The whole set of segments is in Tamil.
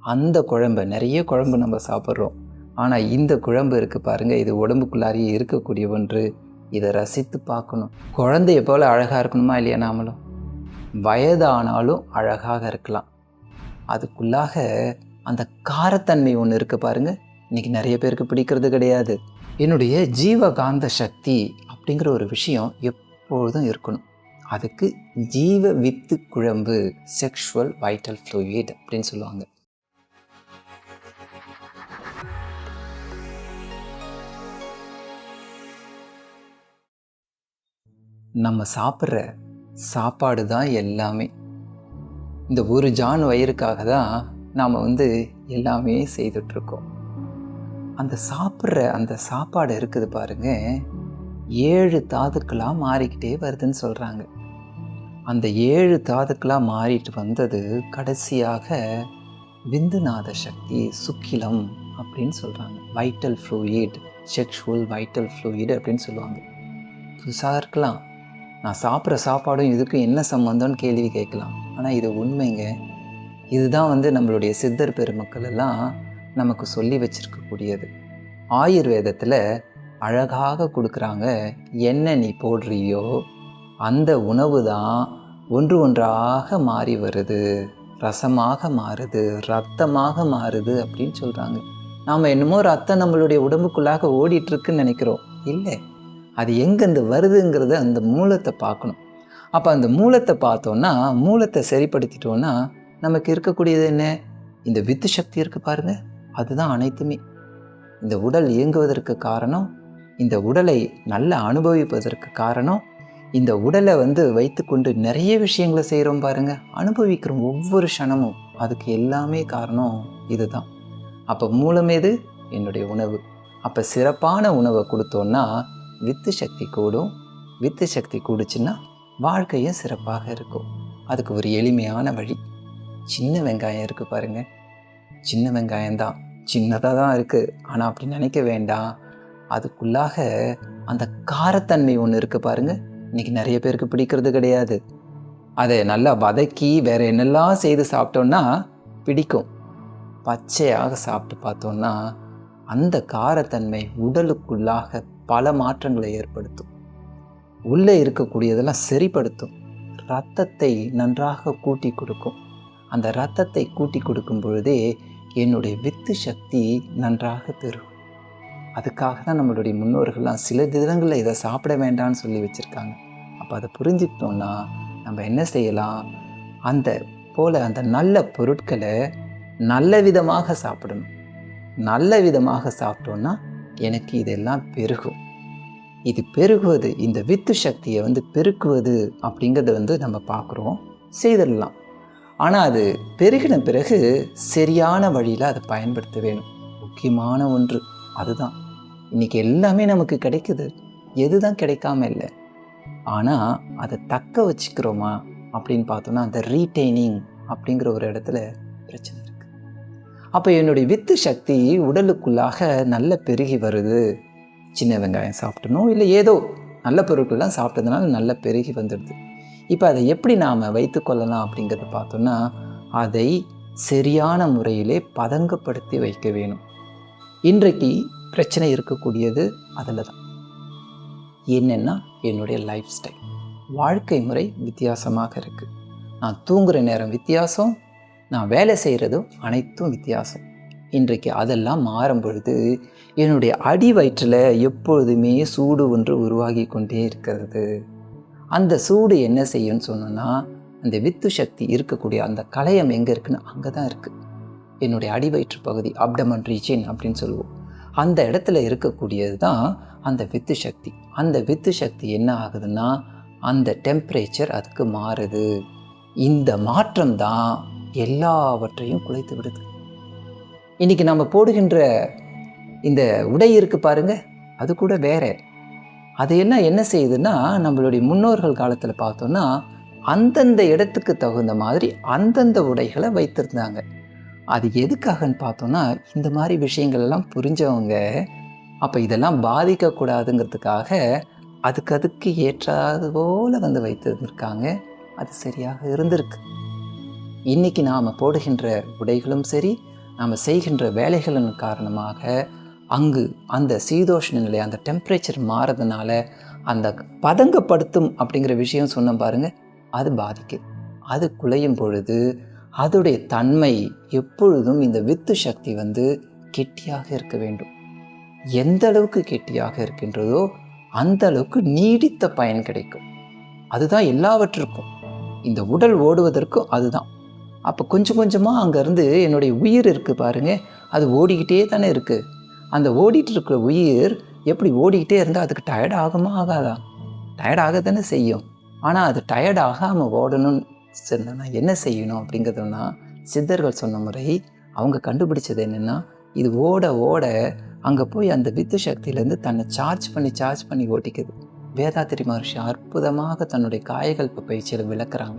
அந்த குழம்பை நிறைய குழம்பு நம்ம சாப்பிட்றோம். ஆனால் இந்த குழம்பு இருக்குது பாருங்கள் இது உடம்புக்குள்ளாரியே இருக்கக்கூடிய ஒன்று. இதை ரசித்து பார்க்கணும். குழந்தைய போல் அழகாக இருக்கணுமா இல்லையா நாமளும்? வயதானாலும் அழகாக இருக்கலாம். அதுக்குள்ளாக அந்த காரத்தன்மை ஒன்று இருக்குது பாருங்கள் இன்றைக்கி நிறைய பேருக்கு பிடிக்கிறது கிடையாது. என்னுடைய ஜீவகாந்த சக்தி அப்படிங்கிற ஒரு விஷயம் எப்பொழுதும் இருக்கணும். அதுக்கு ஜீவ வித்து குழம்பு செக்ஷுவல் வைட்டல் ஃப்ளூயிட் அப்படின்னு சொல்லுவாங்க. நம்ம சாப்பிட்ற சாப்பாடு தான் எல்லாமே. இந்த ஒரு ஜான் வயிறுக்காக தான் நாம் வந்து எல்லாமே செய்துட்ருக்கோம். அந்த சாப்பிட்ற அந்த சாப்பாடு இருக்குது பாருங்க ஏழு தாதுக்களாக மாறிக்கிட்டே வருதுன்னு சொல்கிறாங்க அந்த ஏழு தாதுக்களாக மாறிட்டு வந்தது கடைசியாக விந்துநாத சக்தி சுக்கிலம் அப்படின்னு சொல்கிறாங்க vital fluid sexual vital fluid அப்படின்னு சொல்லுவாங்க. புதுசாக இருக்கலாம். நான் சாப்பிட்ற சாப்பாடும் இதுக்கும் என்ன சம்மந்தம்னு கேள்வி கேட்கலாம். ஆனால் இது உண்மைங்க. இதுதான் வந்து நம்மளுடைய சித்தர் பெருமக்கள் எல்லாம் நமக்கு சொல்லி வச்சிருக்கக்கூடியது. ஆயுர்வேதத்தில் அழகாக கொடுக்குறாங்க என்ன நீ போடுறியோ அந்த உணவு தான் ஒன்று ஒன்றாக மாறி வருது. ரசமாக மாறுது ரத்தமாக மாறுது அப்படின்னு சொல்கிறாங்க நாம் என்னமோ ரத்தம் நம்மளுடைய உடம்புக்குள்ளாக ஓடிட்டுருக்குன்னு நினைக்கிறோம். இல்லை. அது எங்கேருந்து வருதுங்கிறத அந்த மூலத்தை பார்க்கணும். அப்போ அந்த மூலத்தை பார்த்தோன்னா மூலத்தை சரிப்படுத்திட்டோன்னா நமக்கு இருக்கக்கூடியது என்ன? இந்த வித்து சக்தி இருக்குது பாருங்க. அதுதான் அனைத்துமே. இந்த உடல் இயங்குவதற்கு காரணம் இந்த உடலை நல்லா அனுபவிப்பதற்கு காரணம் இந்த உடலை வந்து வைத்துக்கொண்டு நிறைய விஷயங்களை செய்கிறோம் பாருங்கள் அனுபவிக்கிறோம் ஒவ்வொரு க்ஷணமும் அதுக்கு எல்லாமே காரணம் இதுதான். அப்போ மூலம் எது? என்னுடைய உணவு. அப்போ சிறப்பான உணவை கொடுத்தோன்னா வித்து சக்தி கூடும். வித்து சக்தி கூடுச்சுன்னா வாழ்க்கையும் சிறப்பாக இருக்கும். அதுக்கு ஒரு எளிமையான வழி. சின்ன வெங்காயம் இருக்குது பாருங்கள் சின்ன வெங்காயம் தான். சின்னதாக தான் இருக்குது ஆனால் அப்படி நினைக்க வேண்டாம். அதுக்குள்ளாக அந்த காரத்தன்மை ஒன்று இருக்குது பாருங்க. இன்னைக்கு நிறைய பேருக்கு பிடிக்கிறது கிடையாது. அதை நல்லா வதக்கி வேறு என்னெல்லாம் செய்து சாப்பிட்டோன்னா பிடிக்கும். பச்சையாக சாப்பிட்டு பார்த்தோன்னா அந்த காரத்தன்மை உடலுக்குள்ளாக பல மாற்றங்களை ஏற்படுத்தும். உள்ளே இருக்கக்கூடியதெல்லாம் சரிப்படுத்தும். ரத்தத்தை நன்றாக கூட்டி கொடுக்கும். அந்த ரத்தத்தை கூட்டி கொடுக்கும் பொழுதே என்னுடைய வித்து சக்தி நன்றாக பெறும் அதுக்காக தான் நம்மளுடைய முன்னோர்கள்லாம் சில தினங்களில் இதை சாப்பிட வேண்டாம்னு சொல்லி வச்சுருக்காங்க. அப்போ அதை புரிஞ்சுக்கிட்டோம்னா நம்ம என்ன செய்யலாம்? அந்த போல் அந்த நல்ல பொருட்களை நல்ல விதமாக சாப்பிடணும். நல்ல விதமாக சாப்பிட்டோன்னா எனக்கு இதெல்லாம் பெருகும். இது பெருகுவது இந்த வித்து சக்தியை வந்து பெருக்குவது அப்படிங்கிறத வந்து நம்ம பார்க்குறோம். செய்திடலாம் ஆனால் அது பெருகின பிறகு சரியான வழியில் அதை பயன்படுத்த வேணும். முக்கியமான ஒன்று அதுதான். இன்றைக்கி எல்லாமே நமக்கு கிடைக்குது. எதுதான் கிடைக்காம இல்லை. ஆனால் அதை தக்க வச்சுக்கிறோமா அப்படின்னு பார்த்தோன்னா அந்த ரீட்டைனிங் அப்படிங்கிற ஒரு இடத்துல பிரச்சனை அப்போ என்னுடைய வித்து சக்தி உடலுக்குள்ளாக நல்ல பெருகி வருது. சின்ன வெங்காயம் சாப்பிட்டனோ இல்லை ஏதோ நல்ல பொருட்கள்லாம் சாப்பிட்டதுனால நல்ல பெருகி வந்துடுது. இப்போ அதை எப்படி நாம் வைத்துக்கொள்ளலாம் அப்படிங்கிறத பார்த்தோன்னா அதை சரியான முறையிலே பதங்கப்படுத்தி வைக்க வேணும். இன்றைக்கு பிரச்சனை இருக்கக்கூடியது அதில் தான் என்னென்னா என்னுடைய லைஃப் ஸ்டைல் வாழ்க்கை முறை வித்தியாசமாக இருக்குது நான் தூங்குகிற நேரம் வித்தியாசம் நான் வேலை செய்கிறதும் அனைத்தும் வித்தியாசம். இன்றைக்கு அதெல்லாம் மாறும் பொழுது என்னுடைய அடி வயிற்றில் எப்பொழுதுமே சூடு ஒன்று உருவாகி கொண்டே இருக்கிறது. அந்த சூடு என்ன செய்யும்னு சொன்னோன்னா அந்த வித்து சக்தி இருக்கக்கூடிய அந்த களையம் எங்கே இருக்குன்னு அங்கே தான் இருக்குது என்னுடைய அடி வயிற்று பகுதி அப்டமன் ரீச்சின் அப்படின்னு சொல்லுவோம். அந்த இடத்துல இருக்கக்கூடியது தான் அந்த வித்து சக்தி. அந்த வித்து சக்தி என்ன ஆகுதுன்னா அந்த டெம்பரேச்சர் அதுக்கு மாறுது. இந்த மாற்றம் தான் எல்லாவற்றையும் குலைத்து விடுது. இன்றைக்கி நம்ம போடுகின்ற இந்த உடை இருக்கு பாருங்க அது கூட வேற. அதையெல்லாம் என்ன செய்யுதுன்னா நம்மளுடைய முன்னோர்கள் காலத்தில் பார்த்தோன்னா அந்தந்த இடத்துக்கு தகுந்த மாதிரி அந்தந்த உடைகளை வைத்திருந்தாங்க. அது எதுக்காகன்னு பார்த்தோன்னா இந்த மாதிரி விஷயங்கள் எல்லாம் புரிஞ்சவங்க அப்போ இதெல்லாம் பாதிக்கக்கூடாதுங்கிறதுக்காக அதுக்கு அதுக்கு ஏற்றாது போல வந்து வைத்திருந்திருக்காங்க. அது சரியாக இருந்திருக்கு. இன்றைக்கி நாம் போடுகின்ற உடைகளும் சரி நாம் செய்கின்ற வேலைகளின் காரணமாக அங்கு அந்த சீதோஷ்ண நிலை அந்த டெம்பரேச்சர் மாறதுனால அந்த பதங்கப்படுத்தும் அப்படிங்கிற விஷயம் சொன்ன பாருங்க அது பாதிக்குது. அது குலையும் பொழுது அதோடைய தன்மை எப்பொழுதும் இந்த வித்து சக்தி வந்து கெட்டியாக இருக்க வேண்டும். எந்த அளவுக்கு கெட்டியாக இருக்கின்றதோ அந்த அளவுக்கு நீடித்த பயன் கிடைக்கும். அதுதான் எல்லாவற்றிற்கும். இந்த உடல் ஓடுவதற்கும் அதுதான். அப்போ கொஞ்சம் கொஞ்சமாக அங்கேருந்து என்னுடைய உயிர் இருக்குது பாருங்கள் அது ஓடிக்கிட்டே தானே இருக்குது அந்த ஓடிட்டு இருக்கிற உயிர் எப்படி ஓடிக்கிட்டே இருந்தால் அதுக்கு டயர்ட் ஆகுமா ஆகாதா? டயர்ட் ஆக தானே செய்யும். ஆனால் அது டயர்ட் ஆகாமல் ஓடணும்னு சொன்னா என்ன செய்யணும் அப்படிங்கிறதுனா சித்தர்கள் சொன்ன முறை அவங்க கண்டுபிடிச்சது என்னென்னா இது ஓட ஓட அங்கே போய் அந்த வித்து சக்தியிலேருந்து தன்னை சார்ஜ் பண்ணி சார்ஜ் பண்ணி ஓட்டிக்குது. வேதாத்திரி மகர்ஷி அற்புதமாக தன்னுடைய காயகல்ப பயிற்சியில் விளக்குறாங்க.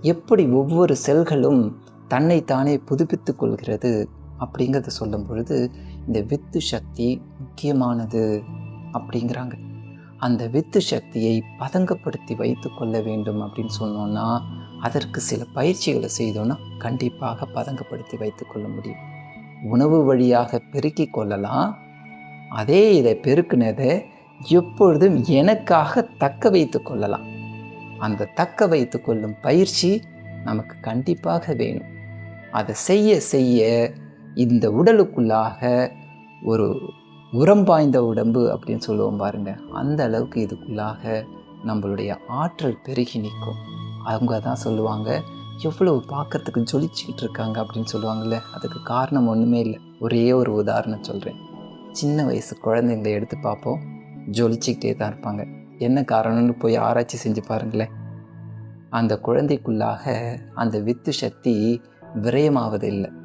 எப்படி ஒவ்வொரு செல்களும் தன்னைத்தானே புதுப்பித்து கொள்கிறது அப்படிங்கிறத சொல்லும் பொழுது இந்த வித்து சக்தி முக்கியமானது அப்படிங்கிறாங்க. அந்த வித்து சக்தியை பதங்கப்படுத்தி வைத்து கொள்ள வேண்டும் அப்படின்னு சொன்னோன்னா அதற்கு சில பயிற்சிகளை செய்தோன்னா கண்டிப்பாக பதங்கப்படுத்தி வைத்து கொள்ள முடியும். உணவு வழியாக பெருக்கி கொள்ளலாம். அதே இதை பெருக்கினதை எப்பொழுதும் எனக்காக தக்க வைத்து கொள்ளலாம். அந்த தக்க வைத்து கொள்ளும் பயிற்சி நமக்கு கண்டிப்பாக வேணும். அதை செய்ய செய்ய இந்த உடலுக்குள்ளாக ஒரு உரம் பாய்ந்த உடம்பு அப்படின்னு சொல்லுவோம் பாருங்கள் அந்த அளவுக்கு இதுக்குள்ளாக நம்மளுடைய ஆற்றல் பெருகி நிற்கும். அவங்க தான் சொல்லுவாங்க எவ்வளவு பார்க்கறதுக்கு ஜொலிச்சுக்கிட்டு இருக்காங்க அப்படின்னு சொல்லுவாங்கள்ல அதுக்கு காரணம் ஒன்றுமே இல்லை. ஒரே ஒரு உதாரணம் சொல்கிறேன் சின்ன வயசு குழந்தைங்களை எடுத்து பார்ப்போம் ஜொலிச்சுக்கிட்டே தான் இருப்பாங்க. என்ன காரணம்னு போய் ஆராய்ச்சி செஞ்சு பாருங்களேன். அந்த குழந்தைக்குள்ளாக அந்த வித்து சக்தி விரயமாவதில்லை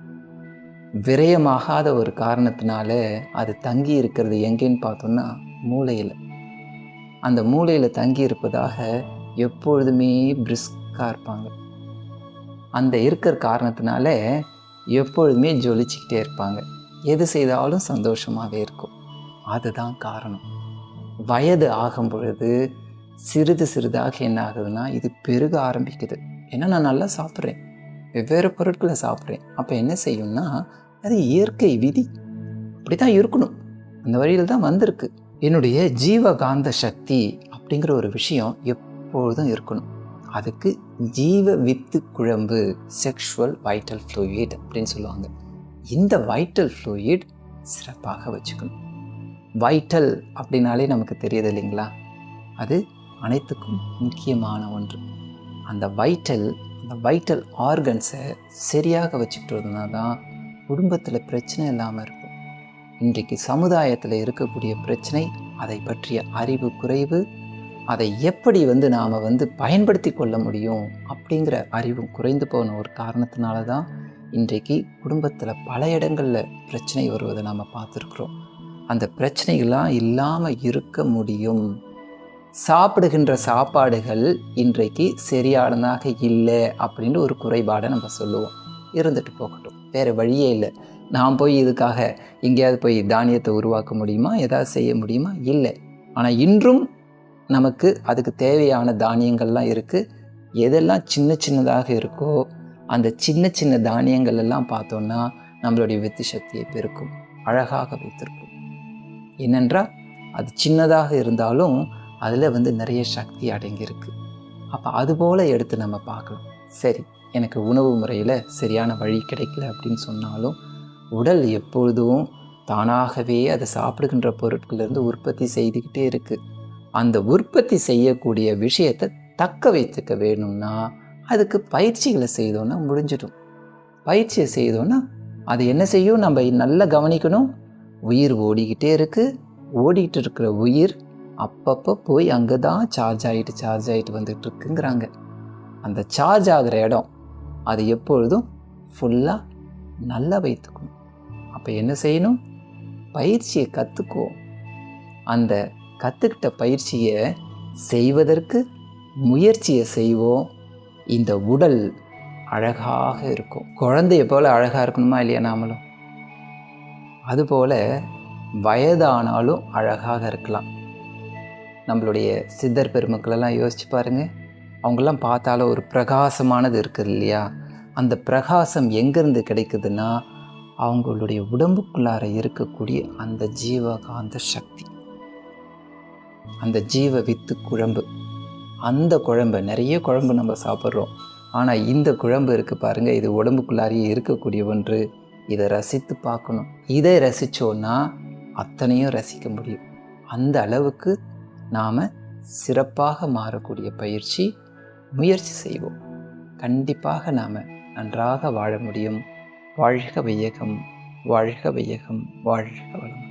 விரயமாகாத ஒரு காரணத்தினால அது தங்கி இருக்கிறது எங்கேன்னு பார்த்தோம்னா மூளையில். அந்த மூளையில் தங்கி இருப்பதாக எப்பொழுதுமே பிரிஸ்காக இருப்பாங்க. அந்த இருக்கிற காரணத்தினால எப்பொழுதுமே ஜொலிச்சுக்கிட்டே இருப்பாங்க. எது செய்தாலும் சந்தோஷமாகவே இருக்கும். அதுதான் காரணம். வயது ஆகும் பொழுது சிறிது சிறிதாக என்ன ஆகுதுன்னா இது பெருக ஆரம்பிக்குது. ஏன்னா நான் நல்லா சாப்பிட்றேன். வெவ்வேறு பொருட்களை சாப்பிட்றேன். அப்போ என்ன செய்யும்னா அது இயற்கை விதி. அப்படி தான் இருக்கணும். அந்த வழியில் தான் வந்திருக்கு. என்னுடைய ஜீவகாந்த சக்தி அப்படிங்கிற ஒரு விஷயம் எப்பொழுதும் இருக்கணும். அதுக்கு ஜீவ வித்து குழம்பு செக்ஷுவல் வைட்டல் ஃப்ளூயிட் அப்படின்னு சொல்லுவாங்க. இந்த வைட்டல் ஃப்ளூயிட் சிறப்பாக வச்சுக்கணும். வைட்டல் அப்படின்னாலே நமக்கு தெரியுது இல்லைங்களா? அது அனைத்துக்கும் முக்கியமான ஒன்று. அந்த வைட்டல் அந்த வைட்டல் ஆர்கன்ஸை சரியாக வச்சுக்கிட்டோம்னா தான் குடும்பத்தில் பிரச்சனை இல்லாமல் இருக்கும். இன்றைக்கு சமுதாயத்தில் இருக்கக்கூடிய பிரச்சனை அதை பற்றிய அறிவு குறைவு அதை எப்படி வந்து நாம் வந்து பயன்படுத்தி கொள்ள முடியும் அப்படிங்கிற அறிவும் குறைந்து போன ஒரு காரணத்தினால தான் இன்றைக்கு குடும்பத்தில் பல இடங்களில் பிரச்சனை வருவதை நாம் பார்த்துருக்குறோம். அந்த பிரச்சனைகள்லாம் இல்லாமல் இருக்க முடியும். சாப்பிடுகின்ற சாப்பாடுகள் இன்றைக்கு சரியானதாக இல்லை அப்படின்னு ஒரு குறைபாடை நம்ம சொல்லுவோம். இருந்துட்டு போகட்டும். வேறு வழியே இல்லை. நான் போய் இதுக்காக எங்கேயாவது போய் தானியத்தை உருவாக்க முடியுமா? ஏதாவது செய்ய முடியுமா? இல்லை. ஆனால் இன்றும் நமக்கு அதுக்கு தேவையான தானியங்கள்லாம் இருக்குது எதெல்லாம் சின்ன சின்னதாக இருக்கோ அந்த சின்ன சின்ன தானியங்கள் எல்லாம் பார்த்தோன்னா நம்மளுடைய வித்து சக்தியை பெருக்கும். அழகாக வைத்திருக்கும். ஏனென்றால் அது சின்னதாக இருந்தாலும் அதில் வந்து நிறைய சக்தி அடங்கியிருக்கு. அப்போ அதுபோல் எடுத்து நம்ம பார்க்கலாம். சரி எனக்கு உணவு முறையில் சரியான வழி கிடைக்கல அப்படின்னு சொன்னாலும் உடல் எப்பொழுதும் தானாகவே அதை சாப்பிடுகின்ற பொருட்களிலிருந்து உற்பத்தி செய்துக்கிட்டே இருக்குது அந்த உற்பத்தி செய்யக்கூடிய விஷயத்தை தக்க வைத்துக்க வேணும்னா அதுக்கு பயிற்சிகளை செய்தோன்னா முடிஞ்சிடும். பயிற்சியை செய்தோன்னா அது என்ன செய்யும்? நம்ம நல்லா கவனிக்கணும் உயிர் ஓடிக்கிட்டே இருக்குது ஓடிக்கிட்டு இருக்கிற உயிர் அப்பப்போ போய் அங்கே தான் சார்ஜ் ஆகிட்டு சார்ஜ் ஆகிட்டு வந்துட்டு இருக்குங்கிறாங்க அந்த சார்ஜ் ஆகிற இடம் அது எப்பொழுதும் ஃபுல்லாக நல்லா வைத்துக்கணும் அப்போ என்ன செய்யணும்? பயிற்சியை கற்றுக்கோ அந்த கற்றுக்கிட்ட பயிற்சியை செய்வதற்கு முயற்சியை செய்வோம் இந்த உடல் அழகாக இருக்கும். குழந்தைய போல் அழகாக இருக்கணுமா இல்லையா நாமளும்? அதுபோல் வயதானாலும் அழகாக இருக்கலாம். நம்மளுடைய சித்தர் பெருமக்களெல்லாம் யோசிச்சு பாருங்கள் அவங்கெல்லாம் பார்த்தாலும் ஒரு பிரகாசமானது இருக்குது இல்லையா? அந்த பிரகாசம் எங்கேருந்து கிடைக்குதுன்னா அவங்களுடைய உடம்புக்குள்ளார இருக்கக்கூடிய அந்த ஜீவகாந்த சக்தி. அந்த ஜீவ வித்து குழம்பு. அந்த குழம்பு நிறைய குழம்பு நம்ம சாப்பிட்றோம். ஆனால் இந்த குழம்பு இருக்குது பாருங்கள் இது உடம்புக்குள்ளாரியே இருக்கக்கூடிய ஒன்று. இதை ரசித்து பார்க்கணும். இதை ரசித்தோன்னா அத்தனையும் ரசிக்க முடியும். அந்த அளவுக்கு நாம் சிறப்பாக மாறக்கூடிய பயிற்சி முயற்சி செய்வோம். கண்டிப்பாக நாம் நன்றாக வாழ முடியும். வாழ்க வையகம் வாழ்க வையகம் வாழ்க வளம்